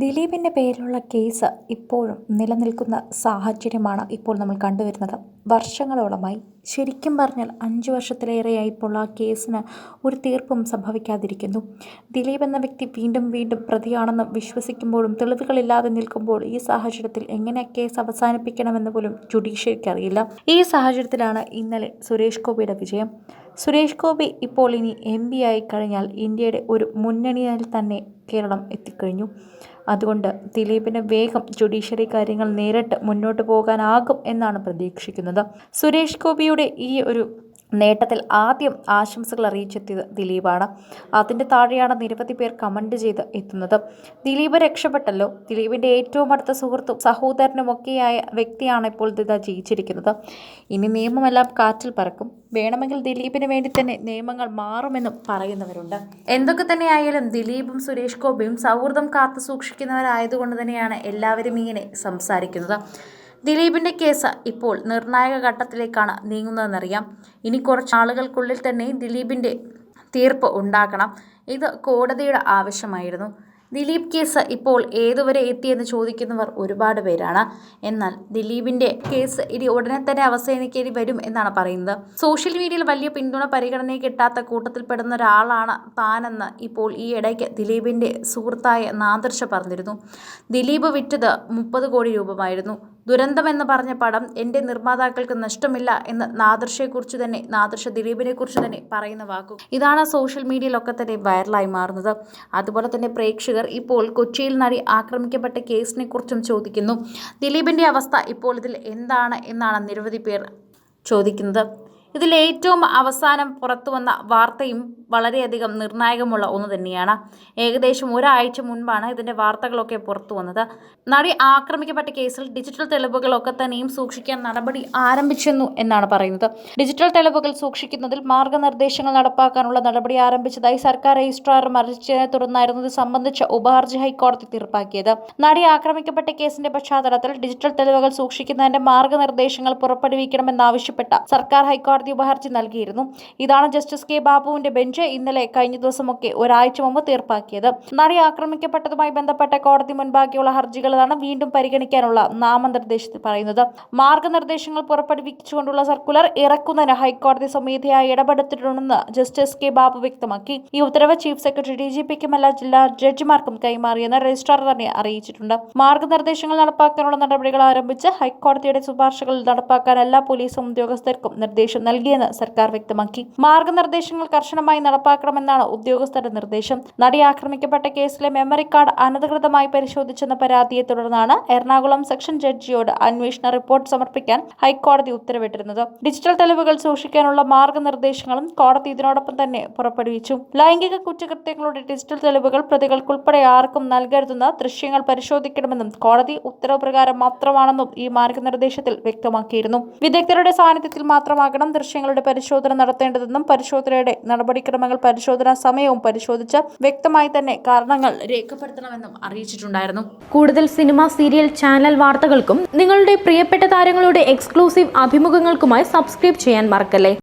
ദിലീപിന്റെ പേരിലുള്ള കേസ് ഇപ്പോഴും നിലനിൽക്കുന്ന സാഹചര്യമാണ് ഇപ്പോൾ നമ്മൾ കണ്ടുവരുന്നത്. വർഷങ്ങളോളമായി ശരിക്കും പറഞ്ഞാൽ അഞ്ച് വർഷത്തിലേറെയായി ഇപ്പോൾ ആ കേസിന് ഒരു തീർപ്പും സംഭവിക്കാതിരിക്കുന്നു. ദിലീപ് എന്ന വ്യക്തി വീണ്ടും വീണ്ടും പ്രതിയാണെന്ന് വിശ്വസിക്കുമ്പോഴും തെളിവുകളില്ലാതെ നിൽക്കുമ്പോൾ ഈ സാഹചര്യത്തിൽ എങ്ങനെ കേസ് അവസാനിപ്പിക്കണമെന്ന് പോലും ജുഡീഷ്യറിക്ക് അറിയില്ല. ഈ സാഹചര്യത്തിലാണ് ഇന്നലെ സുരേഷ് ഗോപിയുടെ വിജയം. സുരേഷ് ഗോപി ഇപ്പോൾ ഇനി എം പി ആയി കഴിഞ്ഞാൽ ഇന്ത്യയുടെ ഒരു മുന്നണിയിൽ തന്നെ കേരളം എത്തിക്കഴിഞ്ഞു. അതുകൊണ്ട് ദിലീപിന് വേഗം ജുഡീഷ്യറി കാര്യങ്ങൾ നേരിട്ട് മുന്നോട്ട് പോകാനാകും എന്നാണ് പ്രതീക്ഷിക്കുന്നത്. സുരേഷ് ഗോപിയുടെ ഈ ഒരു നേട്ടത്തിൽ ആദ്യം ആശംസകൾ അറിയിച്ചെത്തിയത് ദിലീപാണ്. അതിന്റെ താഴെയാണ് നിരവധി പേർ കമന്റ് ചെയ്ത് എത്തുന്നത്. ദിലീപ് രക്ഷപ്പെട്ടല്ലോ. ദിലീപിന്റെ ഏറ്റവും അടുത്ത സുഹൃത്തും സഹോദരനുമൊക്കെയായ വ്യക്തിയാണ് ഇപ്പോൾ ദിത ജയിച്ചിരിക്കുന്നത്. ഇനി നിയമമെല്ലാം കാറ്റിൽ പറക്കും. വേണമെങ്കിൽ ദിലീപിന് വേണ്ടി തന്നെ നിയമങ്ങൾ മാറുമെന്നും പറയുന്നവരുണ്ട്. എന്തൊക്കെ തന്നെയായാലും ദിലീപും സുരേഷ് ഗോപിയും സൗഹൃദം കാത്തു സൂക്ഷിക്കുന്നവരായതുകൊണ്ട് തന്നെയാണ് എല്ലാവരും ഇങ്ങനെ സംസാരിക്കുന്നത്. ദിലീപിന്റെ കേസ് ഇപ്പോൾ നിർണായക ഘട്ടത്തിലേക്കാണ് നീങ്ങുന്നതെന്നറിയാം. ഇനി കുറച്ച് ആളുകൾക്കുള്ളിൽ തന്നെ ദിലീപിന്റെ തീർപ്പ് ഉണ്ടാക്കണം ഇത് കോടതിയുടെ ആവശ്യമായിരുന്നു. ദിലീപ് കേസ് ഇപ്പോൾ ഏതുവരെ എത്തിയെന്ന് ചോദിക്കുന്നവർ ഒരുപാട് പേരാണ്. എന്നാൽ ദിലീപിന്റെ കേസ് ഇനി ഉടനെ തന്നെ അവസാനിക്കേണ്ടി വരും എന്നാണ് പറയുന്നത്. സോഷ്യൽ മീഡിയയിൽ വലിയ പിന്തുണ പരിഗണന കിട്ടാത്ത കൂട്ടത്തിൽപ്പെടുന്ന ഒരാളാണ് താനെന്ന് ഇപ്പോൾ ഈ ഇടയ്ക്ക് ദിലീപിന്റെ സുഹൃത്തായ നാദർശ പറഞ്ഞിരുന്നു. ദിലീപ് വിറ്റത് മുപ്പത് കോടി രൂപമായിരുന്നു. ദുരന്തം എന്ന് പറഞ്ഞ പടം എന്റെ നിർമ്മാതാക്കൾക്ക് നഷ്ടമില്ല എന്ന് നാദർഷയെക്കുറിച്ച് തന്നെ നാദർഷ ദിലീപിനെ കുറിച്ച് തന്നെ പറയുന്ന വാക്കു. ഇതാണ് സോഷ്യൽ മീഡിയയിലൊക്കെ തന്നെ വൈറലായി മാറുന്നത്. അതുപോലെ തന്നെ പ്രേക്ഷകർ ഇപ്പോൾ കൊച്ചിയിൽ നടി ആക്രമിക്കപ്പെട്ട കേസിനെ കുറിച്ചും ചോദിക്കുന്നു. ദിലീപിന്റെ അവസ്ഥ ഇപ്പോൾ ഇതിൽ എന്താണ് എന്നാണ് നിരവധി പേർ ചോദിക്കുന്നത്. ഇതിൽ ഏറ്റവും അവസാനം പുറത്തു വന്ന വാർത്തയും വളരെയധികം നിർണായകമുള്ള ഒന്ന് തന്നെയാണ്. ഏകദേശം ഒരാഴ്ച മുൻപാണ് ഇതിന്റെ വാർത്തകളൊക്കെ പുറത്തു വന്നത്. നടി ആക്രമിക്കപ്പെട്ട കേസിൽ ഡിജിറ്റൽ തെളിവുകളൊക്കെ തന്നെയും സൂക്ഷിക്കാൻ നടപടി ആരംഭിച്ചെന്നു എന്നാണ് പറയുന്നത്. ഡിജിറ്റൽ തെളിവുകൾ സൂക്ഷിക്കുന്നതിൽ മാർഗനിർദ്ദേശങ്ങൾ നടപ്പാക്കാനുള്ള നടപടി ആരംഭിച്ചതായി സർക്കാർ രജിസ്ട്രാർ മറിച്ചതിനെ തുടർന്നായിരുന്നു ഇത് സംബന്ധിച്ച ഉപഹർജി ഹൈക്കോടതി തീർപ്പാക്കിയത്. നടി ആക്രമിക്കപ്പെട്ട കേസിന്റെ പശ്ചാത്തലത്തിൽ ഡിജിറ്റൽ തെളിവുകൾ സൂക്ഷിക്കുന്നതിന്റെ മാർഗനിർദ്ദേശങ്ങൾ പുറപ്പെടുവിക്കണമെന്നാവശ്യപ്പെട്ട സർക്കാർ ഹൈക്കോടതി ഉപഹർജി നൽകിയിരുന്നു. ഇതാണ് ജസ്റ്റിസ് കെ ബാബുവിന്റെ ബെഞ്ച് ഇന്നലെ കഴിഞ്ഞ ദിവസമൊക്കെ ഒരാഴ്ച മുമ്പ് തീർപ്പാക്കിയത്. നടി ആക്രമിക്കപ്പെട്ടതുമായി ബന്ധപ്പെട്ട കോടതി മുൻപാക്കിയുള്ള ഹർജികളാണ് വീണ്ടും പരിഗണിക്കാനുള്ള നാമനിർദ്ദേശത്തിൽ പറയുന്നത്. മാർഗനിർദ്ദേശങ്ങൾ പുറപ്പെടുവിച്ചുകൊണ്ടുള്ള സർക്കുലർ ഇറക്കുന്നതിന് ഹൈക്കോടതി സ്വമേധയായി ഇടപെടുത്തിട്ടുണ്ടെന്ന് ജസ്റ്റിസ് കെ ബാബു വ്യക്തമാക്കി. ഈ ഉത്തരവ് ചീഫ് സെക്രട്ടറി ഡി ജി പിക്കും എല്ലാ ജില്ലാ ജഡ്ജിമാർക്കും കൈമാറിയെന്ന് രജിസ്ട്രാർ തന്നെ അറിയിച്ചിട്ടുണ്ട്. മാർഗനിർദ്ദേശങ്ങൾ നടപ്പാക്കാനുള്ള നടപടികൾ ആരംഭിച്ച് ഹൈക്കോടതിയുടെ ശുപാർശകൾ നടപ്പാക്കാൻ എല്ലാ പോലീസ് ഉദ്യോഗസ്ഥർക്കും നിർദ്ദേശം നൽകിയെന്ന് സർക്കാർ വ്യക്തമാക്കി. മാർഗനിർദ്ദേശങ്ങൾ കർശനമായി നടപ്പാക്കണമെന്നാണ് ഉദ്യോഗസ്ഥരുടെ നിർദ്ദേശം. നടി ആക്രമിക്കപ്പെട്ട കേസിലെ മെമ്മറി കാർഡ് അനധികൃതമായി പരിശോധിച്ചെന്ന പരാതിയെ തുടർന്നാണ് എറണാകുളം സെക്ഷൻ ജഡ്ജിയോട് അന്വേഷണ റിപ്പോർട്ട് സമർപ്പിക്കാൻ ഹൈക്കോടതി ഉത്തരവിട്ടിരുന്നത്. ഡിജിറ്റൽ തെളിവുകൾ സൂക്ഷിക്കാനുള്ള മാർഗനിർദ്ദേശങ്ങളും കോടതി ഇതിനോടൊപ്പം തന്നെ പുറപ്പെടുവിച്ചു. ലൈംഗിക കുറ്റകൃത്യങ്ങളുടെ ഡിജിറ്റൽ തെളിവുകൾ പ്രതികൾക്കുൾപ്പെടെ ആർക്കും നൽകരുതെന്ന് ദൃശ്യങ്ങൾ പരിശോധിക്കണമെന്നും കോടതി ഉത്തരവ് പ്രകാരം മാത്രമാണെന്നും ഈ മാർഗനിർദ്ദേശത്തിൽ വ്യക്തമാക്കിയിരുന്നു. വിദഗ്ധരുടെ സാന്നിധ്യത്തിൽ മാത്രമാകണം ദൃശ്യങ്ങളുടെ പരിശോധന നടത്തേണ്ടതെന്നും പരിശോധനയുടെ നടപടിക്രമങ്ങൾ പരിശോധനാ സമയവും പരിശോധിച്ച് വ്യക്തമായി തന്നെ കാരണങ്ങൾ രേഖപ്പെടുത്തണമെന്നും അറിയിച്ചിട്ടുണ്ടായിരുന്നു. കൂടുതൽ സിനിമ സീരിയൽ ചാനൽ വാർത്തകൾക്കും നിങ്ങളുടെ പ്രിയപ്പെട്ട താരങ്ങളുടെ എക്സ്ക്ലൂസീവ് അഭിമുഖങ്ങൾക്കുമായി സബ്സ്ക്രൈബ് ചെയ്യാൻ മറക്കല്ലേ?